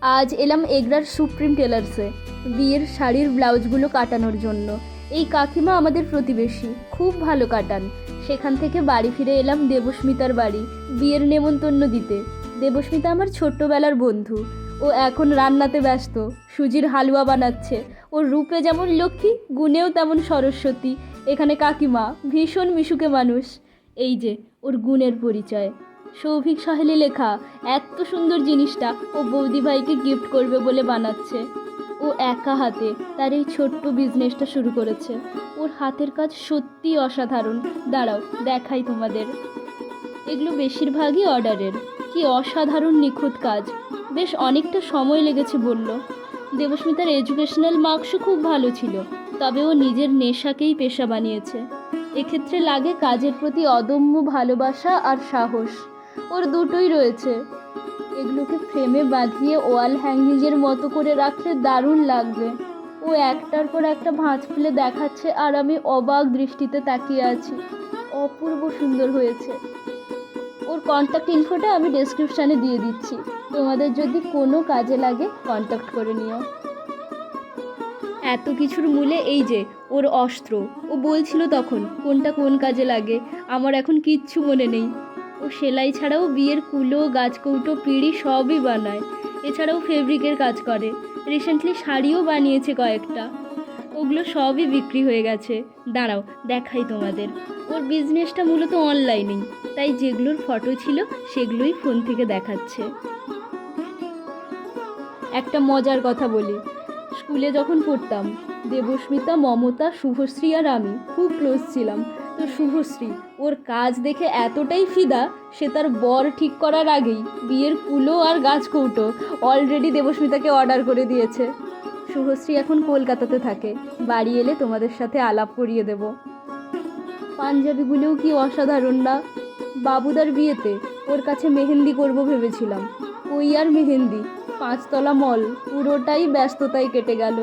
আজ এলাম এগরার সুপ্রিম টেলার্সে। বিয়ের শাড়ির ব্লাউজগুলো কাটানোর জন্য। এই কাকিমা আমাদের প্রতিবেশী, খুব ভালো কাটান। সেখান থেকে বাড়ি ফিরে এলাম দেবস্মিতার বাড়ি, বিয়ের নেমন্তন্ন দিতে। দেবস্মিতা আমার ছোট্টবেলার বন্ধু। ও এখন রান্নাতে ব্যস্ত, সুজির হালুয়া বানাচ্ছে। ওর রূপে যেমন লক্ষ্মী, গুণেও তেমন সরস্বতী। এখানে কাকিমা ভীষণ মিশুকে মানুষ। এই যে, ওর গুণের পরিচয়। সৌভিক সাহেলি লেখা, এত সুন্দর জিনিসটা ও বৌদি ভাইকে গিফট করবে বলে বানাচ্ছে। ও একা হাতে তার এই ছোট্ট বিজনেসটা শুরু করেছে। ওর হাতের কাজ সত্যিই অসাধারণ। দাঁড়াও, দেখাই তোমাদের। এগুলো বেশিরভাগই অর্ডারের। কি অসাধারণ নিখুঁত কাজ। বেশ অনেকটা সময় লেগেছে বলল। দেবস্মিতার এডুকেশনাল মার্কসও খুব ভালো ছিল, তবে ও নিজের নেশাকেই পেশা বানিয়েছে। এক্ষেত্রে লাগে কাজের প্রতি অদম্য ভালোবাসা আর সাহস। ওর দুটোই রয়েছে। এগুলোকে ফ্রেমে বাঁধিয়ে ওয়াল হ্যাঙ্গিংয়ের মতো করে রাখলে দারুণ লাগবে। ও একটার পর একটা ভাঁজ খুলে দেখাচ্ছে আর আমি অবাক দৃষ্টিতে তাকিয়ে আছি। অপূর্ব সুন্দর হয়েছে। ওর কন্ট্যাক্ট ইনফোটা আমি ডেসক্রিপশানে দিয়ে দিচ্ছি। তোমাদের যদি কোনো কাজে লাগে কন্ট্যাক্ট করে নিও। এত কিছুর মূলে এই যে, ওর অস্ত্র। ও বলছিল তখন, কোনটা কোন কাজে লাগে? আমার এখন কিচ্ছু মনে নেই। ও সেলাই ছাড়াও বিয়ের কুলো, গাছকৌটো, পিঁড়ি সবই বানায়। এছাড়াও ফেব্রিকের কাজ করে। রিসেন্টলি শাড়িও বানিয়েছে কয়েকটা। ওগুলো সবই বিক্রি হয়ে গেছে। দাঁড়াও, দেখাই তোমাদের। ওর বিজনেসটা মূলত অনলাইনেই তাই যেগুলোর ফটো ছিল, সেগুলোই ফোন থেকে দেখাচ্ছে। একটা মজার কথা বলি। স্কুলে যখন পড়তাম, দেবস্মিতা, মমতা, শুভশ্রী আর আমি খুব ক্লোজ ছিলাম। তো শুভশ্রী, ওর কাজ দেখে এতটাই ফিদা সে তার বর ঠিক করার আগেই বিয়ের কুলো আর গাছ কৌটো অলরেডি দেবস্মিতাকে অর্ডার করে দিয়েছে। শুভশ্রী এখন কলকাতাতে থাকে। বাড়ি এলে তোমাদের সাথে আলাপ করিয়ে দেব। পাঞ্জাবিগুলোও কি অসাধারণ না? বাবুদার বিয়েতে ওর কাছে মেহেন্দি করব ভেবেছিলাম। ওই আর মেহেন্দি। পাঁচতলা মল, পুরোটাই ব্যস্ততায় কেটে গেল।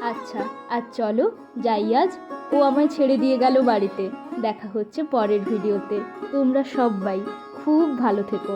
আচ্ছা আর চলো যাই আজ। ও আমায় ছেড়ে দিয়ে গেল বাড়িতে। দেখা হচ্ছে পরের ভিডিওতে। তোমরা সবাই খুব ভালো থেকো।